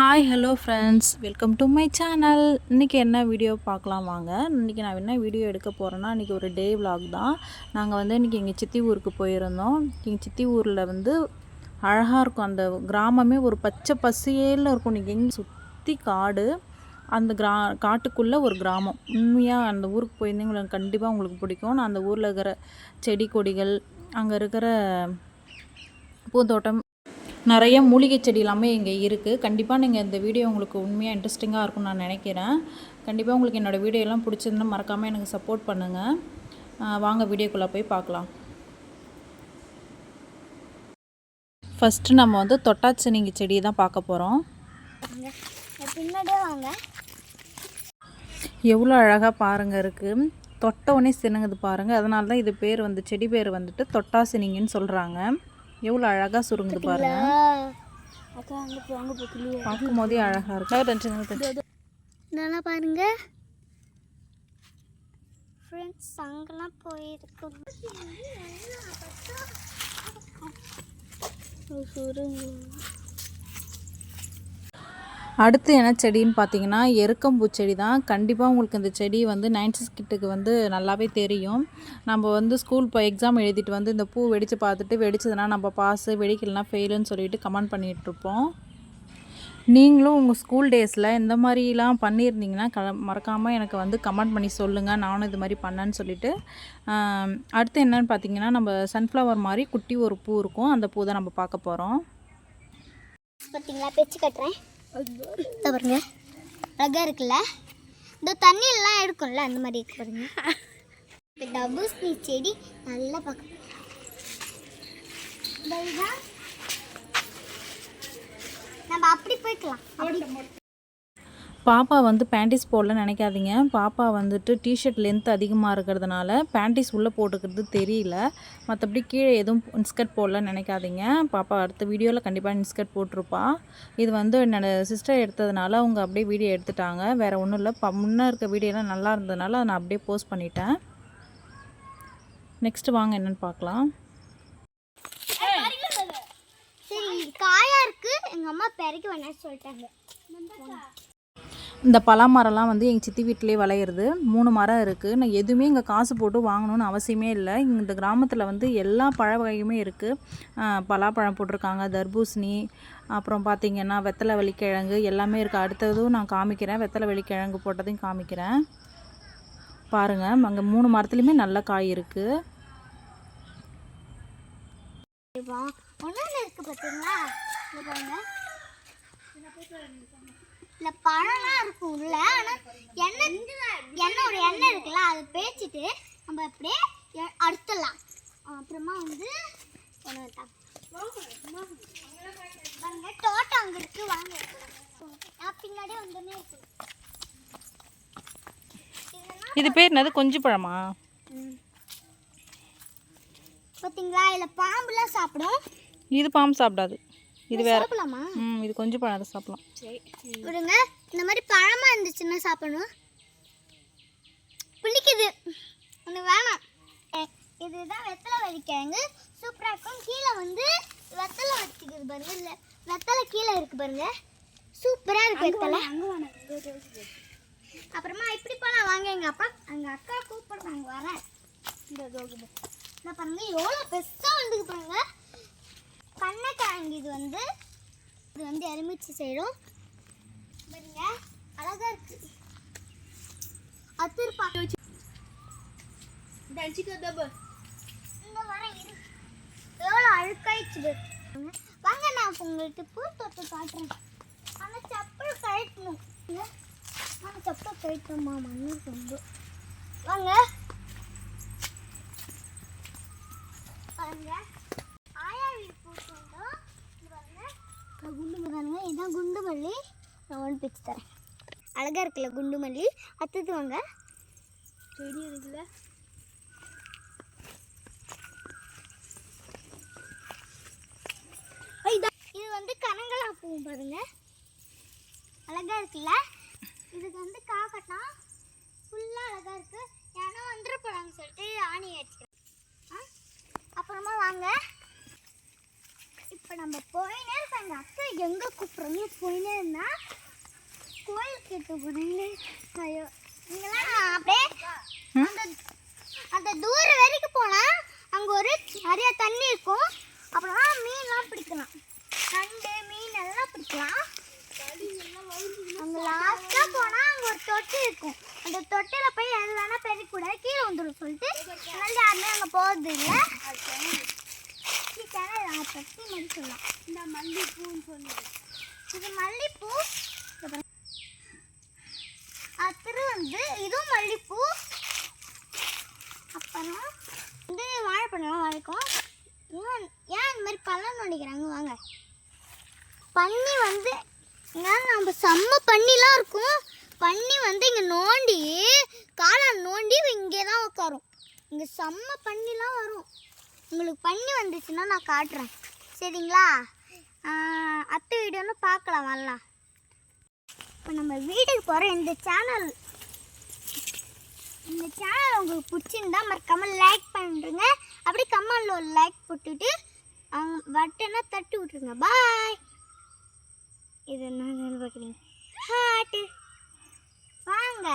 Hi hello friends welcome to my channel இன்றைக்கி என்ன video பார்க்கலாம் வாங்க. இன்றைக்கி நான் என்ன வீடியோ எடுக்க போகிறேன்னா இன்றைக்கி ஒரு டே விலாக் தான். நாங்கள் வந்து இன்றைக்கி எங்கள் சித்தி ஊருக்கு போயிருந்தோம். எங்கள் சித்தி ஊரில் வந்து அழகாக இருக்கும். அந்த கிராமமே ஒரு பச்சை பசியேல இருக்கும். இன்றைக்கி எங்கே சுற்றி காடு. அந்த கிரா காட்டுக்குள்ளே ஒரு கிராமம். உண்மையாக அந்த ஊருக்கு போயிருந்தீங்க கண்டிப்பாக உங்களுக்கு பிடிக்கும். நான் அந்த ஊரில் இருக்கிற செடி கொடிகள் அங்கே இருக்கிற பூந்தோட்டம் நிறைய மூலிகை செடி எல்லாமே இங்கே இருக்குது கண்டிப்பாக நீங்கள் இந்த வீடியோ உங்களுக்கு உண்மையாக இன்ட்ரெஸ்டிங்காக இருக்கும்னு நான் நினைக்கிறேன். கண்டிப்பாக உங்களுக்கு என்னோடய வீடியோ எல்லாம் பிடிச்சிருந்தா மறக்காமல் எனக்கு சப்போர்ட் பண்ணுங்கள் வாங்க வீடியோக்குள்ளே போய் பார்க்கலாம். ஃபஸ்ட்டு நம்ம வந்து தொட்டாச்சினிங்கி செடி தான் பார்க்க போகிறோம் எவ்வளோ அழகாக பாருங்க இருக்குது தொட்ட உடனே சினுங்குது பாருங்கள் அதனால தான் இது பேர் வந்து செடி பேர் வந்துட்டு தொட்டாசினிங்கன்னு சொல்கிறாங்க எவ்வளோ அழகாக சுருங்குது பாருங்க. பார்க்கும் போதே அழகாக இருக்கு. இதெல்லாம் பாருங்க. ஃப்ரெண்ட்ஸ் அங்கெல்லாம் போயிருக்கோம். சுருங்க அடுத்து என்ன செடின்னு பார்த்தீங்கன்னா எருக்கம்பூ செடி தான். கண்டிப்பாக உங்களுக்கு இந்த செடி வந்து நைன்டிஸ் கிட்டுக்கு வந்து நல்லாவே தெரியும். நம்ம வந்து ஸ்கூல் இப்போ எக்ஸாம் எழுதிட்டு வந்து இந்த பூ வெடித்து பார்த்துட்டு வெடிச்சதுன்னா நம்ம பாஸு வெடிக்கலன்னா ஃபெயிலுன்னு சொல்லிட்டு கமெண்ட் பண்ணிகிட்ருப்போம் நீங்களும் உங்கள் ஸ்கூல் டேஸில் இந்த மாதிரிலாம் பண்ணியிருந்தீங்கன்னா க மறக்காமல் எனக்கு வந்து கமெண்ட் பண்ணி சொல்லுங்கள் நானும் இது மாதிரி பண்ணேன்னு சொல்லிட்டு. அடுத்து என்னன்னு பார்த்தீங்கன்னா நம்ம சன்ஃப்ளவர் மாதிரி குட்டி ஒரு பூ இருக்கும். அந்த பூ தான் நம்ம பார்க்க போகிறோம் பார்த்தீங்களா? பேச்சு கட்டுறேன். பாருங்க. அழகா இருக்குல்ல? இந்த தண்ணி எல்லாம் எடுக்கும்ல அந்த மாதிரி இருக்கு பாருங்க. இந்த டபுஸ்னி செடி நல்லா பார்க்க நம்ம அப்படி போய்க்கலாம். அப்படி பாப்பா வந்து பேண்டிஸ் போடலன்னு நினைக்காதீங்க. பாப்பா வந்துட்டு டிஷர்ட் லென்த் அதிகமாக இருக்கிறதுனால பேண்டிஸ் உள்ளே போட்டுக்கிறது தெரியல. மற்றபடி கீழே எதுவும் இன்ஸ்கர்ட் போடலன்னு நினைக்காதீங்க. பாப்பா அடுத்த வீடியோவில் கண்டிப்பாக இன்ஸ்கர்ட் போட்டிருப்பா. இது வந்து என்னோடய சிஸ்டர் எடுத்ததுனால அவங்க அப்படியே வீடியோ எடுத்துட்டாங்க. வேறு ஒன்றும் இல்லை. ப முன்னே இருக்க வீடியோலாம் நல்லா இருந்ததுனால அதை நான் அப்படியே போஸ்ட் பண்ணிட்டேன். நெக்ஸ்ட்டு வாங்க என்னென்னு பார்க்கலாம். சரி காயா இருக்கு. எங்க அம்மா பெருக்கி வேணாம்னு சொல்லிட்டாங்க. இந்த பலாமரம்லாம் வந்து எங்கள் சித்தி வீட்டிலே விளையிறது. மூணு மரம் இருக்குது நான் எதுவுமே இங்கே காசு போட்டு வாங்கணும்னு அவசியமே இல்லை. இந்த கிராமத்தில் வந்து எல்லா பழ வகையுமே இருக்குது பலாப்பழம் போட்டிருக்காங்க தர்பூசணி அப்புறம் பார்த்திங்கன்னா வெத்தலை வெள்ளிக்கிழங்கு எல்லாமே இருக்குது அடுத்ததும் நான் காமிக்கிறேன். வெத்தலை வெள்ளிக்கிழங்கு போட்டதையும் காமிக்கிறேன். பாருங்கள் அங்கே மூணு மரத்துலையுமே நல்ல காய் இருக்குது இருக்குது பார்த்தீங்களா இல்லை பழம்லாம் இருக்கும் உள்ள ஆனால் எண்ணெய் எண்ணெய் ஒரு எண்ணெய் இருக்குல்ல அதை பேச்சிட்டு நம்ம அப்படியே அறுத்துடலாம். அப்புறமா வந்து பாருங்க தோட்டம் அங்கே இருக்கு வாங்க. பின்னாடியே வந்துன்னே இருக்கு இது பேர் என்னது? கொஞ்சி பழமா? பார்த்தீங்களா இதில் பாம்புலாம் சாப்பிடும். இது பாம்பு சாப்பிடாது. இது வேறு. சாப்பிடலாமா? ம் இது கொஞ்சம் பழம் அதை சாப்பிடலாம். விடுங்க. இந்த மாதிரி பழமா இருந்துச்சுன்னா சாப்பிடணும். புளிக்குது. ஒன்று வேணாம். இதுதான் வெத்தலை வலிக்கிழங்கு சூப்பராக இருக்கும். கீழே வந்து வெத்தலை வச்சுக்குது பாருங்க. இல்லை வெத்தலை கீழே இருக்கு பாருங்க. சூப்பராக இருக்கு வெத்தலை. அப்புறமா இப்படி போனால் வாங்க எங்கள் அப்பா எங்கள் அக்கா கூப்பிடுறாங்க. வரேன். இந்த தோகுது இந்த பாருங்க எவ்வளோ பெருசாக வந்துக்கு பாருங்க. பண்ணக்கிழங்கு இது வந்து இது வந்து எலுமிச்சு செய்கிறோம் பாருங்க அழகா இருக்கு. அத்திருப்பா. இந்த வரேன் இரு. எவ்வளோ அழுக்காயிடுச்சு. வாங்க நான் உங்களுக்கு பூ தொட்டு காட்டுறேன். ஆனால் செப்பல் கழட்டணும். ஆனால் செப்பல் கழட்டணுமா மண்ணு ரொம்ப வாங்க. பாருங்க ஆயா வீடு பூச்சோம் இது பாருங்க இந்த குண்டு பாருங்க இதான் குண்டு மல்லி நான் ஒன்று பிச்சு தரேன். அழகா இருக்குல்ல குண்டு மல்லி? அத்தது வாங்க. செடி இருக்குல்ல? இது வந்து கனங்கலா பூ பாருங்க. அழகா இருக்குல்ல? இதுக்கு வந்து காக்கட்டா ஃபுல்லாக அழகா இருக்கு. ஏன்னா வந்துட போகிறாங்க சொல்லிட்டு ஆணி அடிச்சுக்கிறேன். ஆ? அப்புறமா வாங்க. இப்போ நம்ம போயினே இருக்கோம் எங்கள் அக்கா எங்கே கூப்பிட்றோங்க போயினே இருந்தா கோயில் கேட்டு போனீங்களே ஐயோ. இங்கெல்லாம் அப்படியே. அந்த அந்த தூரம் வரைக்கும் போனால் அங்கே ஒரு நிறைய தண்ணி இருக்கும். அப்புறம் மீன்லாம் பிடிக்கலாம். நண்டு மீன் எல்லாம் பிடிக்கலாம். அங்கே லாஸ்ட்டாக போனால் அங்கே ஒரு தொட்டி இருக்கும். அந்த தொட்டியில் போய் எது வேணால் பெருக்கூடாது கீழே வந்துடும் சொல்லிட்டு. அதனால யாருமே அங்கே போகிறது இல்லை. தொட்டி மாதிரி சொல்லலாம் இந்த மல்லிப்பூன்னு சொல்லுது இது மல்லிப்பூ இது பாருங்க. அப்புறம் வந்து இதுவும் மல்லிப்பூ. அப்புறம் வந்து வாழைப்பழம்லாம் வரைக்கும் ஏன் ஏன் இந்த மாதிரி பழம் நோண்டிக்கிறாங்க வாங்க. பன்னி வந்து ஏன்னா நம்ம செம்ம பன்னிலாம் இருக்கும். பன்னி வந்து இங்கே நோண்டி காளான் நோண்டி இங்கே தான் உட்காரும் இங்கே செம்ம பன்னிலாம் வரும். உங்களுக்கு பன்னி வந்துச்சுன்னா நான் காட்டுறேன். சரிங்களா? அத்தை வீடியோன்னு பார்க்கலாம் வரலாம் இப்போ நம்ம வீட்டுக்கு போகிற இந்த சேனல் இந்த சேனல் உங்களுக்கு பிடிச்சிருந்தா மறக்காம லைக் பண்ணுறேங்க அப்படி கமெண்டில் ஒரு லைக் போட்டுட்டு அவங்க வட்டனை தட்டி விட்ருங்க பாய் இது என்ன பார்க்குறீங்க? வாங்க.